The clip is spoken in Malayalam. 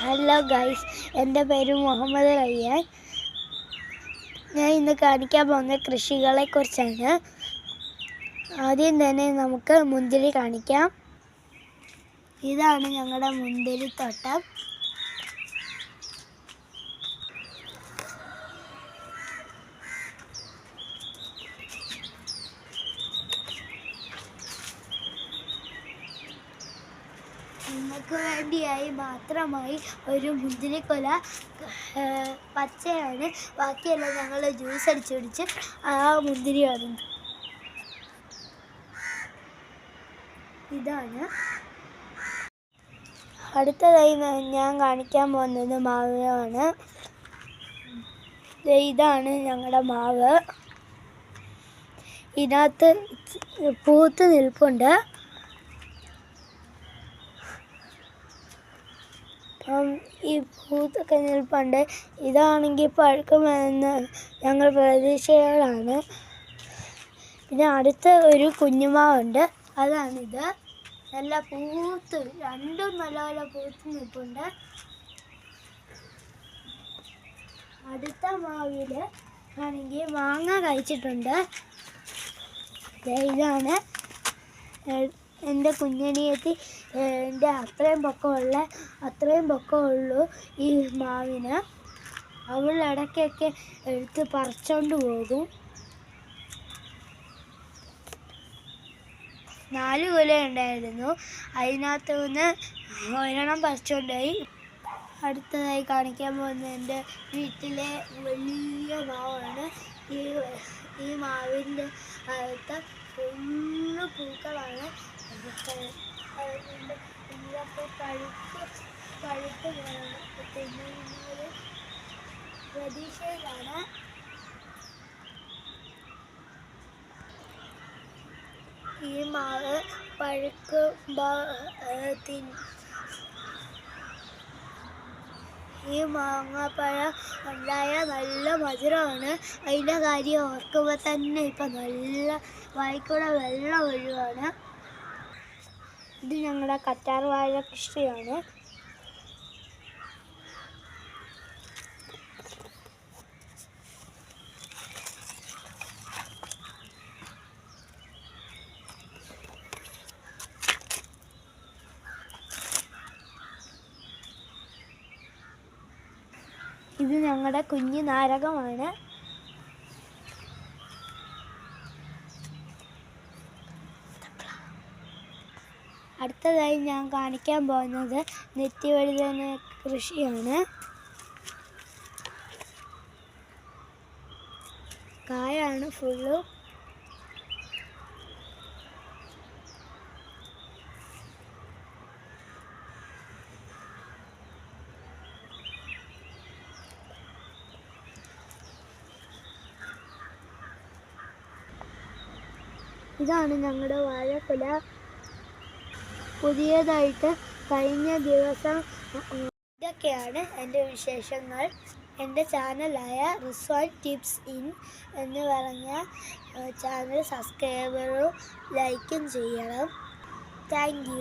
ഹലോ ഗൈസ് എന്റെ പേര് മുഹമ്മദ് റയ്യാൻ. ഞാൻ ഇന്ന് കാണിക്കാൻ പോകുന്ന കൃഷികളെ കുറിച്ചാണ് ആദ്യം തന്നെ നമുക്ക് മുന്തിരി കാണിക്കാം. ഇതാണ് ഞങ്ങളുടെ മുന്തിരി തോട്ടം നിങ്ങൾക്ക് വേണ്ടിയായി മാത്രമായി ഒരു മുന്തിരിക്കൊല പച്ചയാണ്. ബാക്കിയെല്ലാം ഞങ്ങൾ ജ്യൂസ് അടിച്ചു പിടിച്ച് ആ മുന്തിരിയാണ്. ഇതാണ്. അടുത്തതായി ഞാൻ കാണിക്കാൻ പോകുന്നത് മാവാണ്. ഇതാണ് ഞങ്ങളുടെ മാവ്. ഇതിനകത്ത് പൂത്ത് നിൽപ്പുണ്ട്. ഈ പൂത്തൊക്കെ നിൽപ്പുണ്ട് ഇതാണെങ്കിൽ പഴുക്കുമെന്ന് ഞങ്ങൾ പ്രതീക്ഷകളാണ്. പിന്നെ അടുത്ത ഒരു കുഞ്ഞുമാവുണ്ട്. അതാണിത്. നല്ല പൂത്ത് രണ്ടും നല്ലപോലെ പൂത്ത് നിൽപ്പുണ്ട്. അടുത്ത മാവിൽ ആണെങ്കിൽ മാങ്ങ കഴിച്ചിട്ടുണ്ട്. ഇതാണ്. എന്റെ കുഞ്ഞനിയത്തി എന്റെ അത്രയും പൊക്കമുള്ള അത്രയും പൊക്കമുള്ളൂ ഈ മാവിന്. അവൾ ഇടയ്ക്കൊക്കെ എടുത്ത് പറിച്ചോണ്ട് പോകും. നാല് കുല ഉണ്ടായിരുന്നു. അതിനകത്ത് നിന്ന് ഒരെണ്ണം പറിച്ചുകൊണ്ടുപോയി അടുത്തതായി കാണിക്കാൻ പോകുന്ന എന്റെ വീട്ടിലെ വലിയ മാവാണ്. ഈ ഈ മാവിന്റെ അകത്ത് ഫുള്ള് പൂക്കളാണ്. അതുകൊണ്ട് പഴുപ്പ് പഴുത്ത് തിന്നുന്നത് പ്രതീക്ഷയിലാണ്. ഈ മാവ് പഴുക്കുമ്പോൾ ഈ മാങ്ങാപ്പഴം ഉണ്ടായ നല്ല മധുരമാണ്. അതിന്റെ കാര്യം ഓർക്കുമ്പോൾ തന്നെ ഇപ്പം നല്ല വായിക്കൂടെ വെള്ളം ഒഴുവാണ്. ഇത് ഞങ്ങളുടെ കറ്റാർ വാഴ കൃഷിയാണ്. ഇത് ഞങ്ങളുടെ കുഞ്ഞു നാരകമാണ്. അടുത്തതായി ഞാൻ കാണിക്കാൻ പോകുന്നത് നെറ്റിവഴുതന കൃഷിയാണ്. കായാണ് ഫുള്ളും. ഇതാണ് ഞങ്ങളുടെ വാഴക്കുല. പുതിയതായിട്ട് കഴിഞ്ഞ ദിവസം ഇതൊക്കെയാണ് എന്റെ വിശേഷങ്ങൾ. എന്റെ ചാനലായ റിസ്വാൻ ടിപ്സ് ഇൻ എന്ന് പറഞ്ഞ ചാനൽ സബ്സ്ക്രൈബറും ലൈക്കും ചെയ്യണം. താങ്ക്